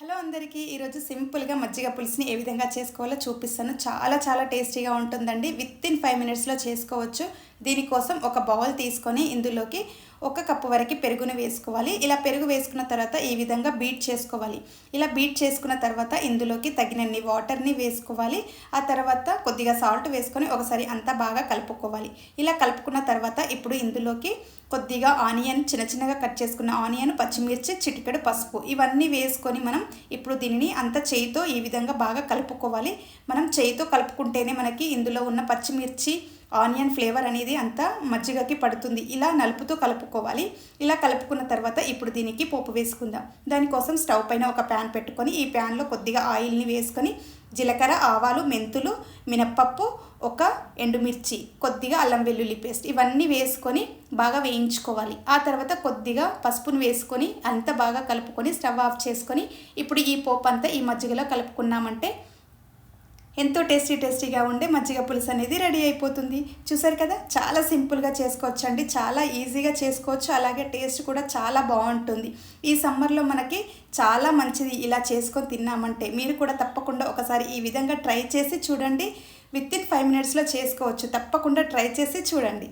Hello అందరికీ ఈరోజు సింపుల్గా మజ్జిగ పులుసుని ఏ విధంగా చేసుకోవాలో చూపిస్తాను. చాలా చాలా టేస్టీగా ఉంటుందండి. విత్ ఇన్ ఫైవ్ మినిట్స్లో చేసుకోవచ్చు. దీనికోసం ఒక బౌల్ తీసుకొని ఇందులోకి ఒక కప్పు వరకు పెరుగును వేసుకోవాలి. ఇలా పెరుగు వేసుకున్న తర్వాత ఈ విధంగా బీట్ చేసుకోవాలి. ఇలా బీట్ చేసుకున్న తర్వాత ఇందులోకి తగినన్ని వాటర్ని వేసుకోవాలి. ఆ తర్వాత కొద్దిగా సాల్ట్ వేసుకొని ఒకసారి అంతా బాగా కలుపుకోవాలి. ఇలా కలుపుకున్న తర్వాత ఇప్పుడు ఇందులోకి కొద్దిగా ఆనియన్ చిన్న చిన్నగా కట్ చేసుకున్న ఆనియన్ పచ్చిమిర్చి చిటికెడు పసుపు ఇవన్నీ వేసుకొని మనం ఇప్పుడు దీనిని అంత చేయితో ఈ విధంగా బాగా కలుపుకోవాలి. మనం చేయితో కలుపుకుంటేనే మనకి ఇందులో ఉన్న పచ్చిమిర్చి ఆనియన్ ఫ్లేవర్ అనేది అంతా మజ్జిగకి పడుతుంది. ఇలా నలుపుతూ కలుపుకోవాలి. ఇలా కలుపుకున్న తర్వాత ఇప్పుడు దీనికి పోపు వేసుకుందాం. దానికోసం స్టవ్ పైన ఒక ప్యాన్ పెట్టుకొని ఈ ప్యాన్లో కొద్దిగా ఆయిల్ని వేసుకొని జీలకర్ర ఆవాలు మెంతులు మినప్పప్పు ఒక ఎండుమిర్చి కొద్దిగా అల్లం వెల్లుల్లి పేస్ట్ ఇవన్నీ వేసుకొని బాగా వేయించుకోవాలి. ఆ తర్వాత కొద్దిగా పసుపును వేసుకొని అంతా బాగా కలుపుకొని స్టవ్ ఆఫ్ చేసుకొని ఇప్పుడు ఈ పోపు అంతా ఈ మజ్జిగలో కలుపుకున్నామంటే ఎంతో టేస్టీ టేస్టీగా ఉండే మజ్జిగ పులుసు అనేది రెడీ అయిపోతుంది. చూసారు కదా? చాలా సింపుల్గా చేసుకోవచ్చు అండి చాలా ఈజీగా చేసుకోవచ్చు. అలాగే టేస్ట్ కూడా చాలా బాగుంటుంది. ఈ సమ్మర్లో మనకి చాలా మంచిది ఇలా చేసుకొని తిన్నామంటే. మీరు కూడా తప్పకుండా ఒకసారి ఈ విధంగా ట్రై చేసి చూడండి. విత్ ఇన్ ఫైవ్ మినిట్స్లో చేసుకోవచ్చు. తప్పకుండా ట్రై చేసి చూడండి.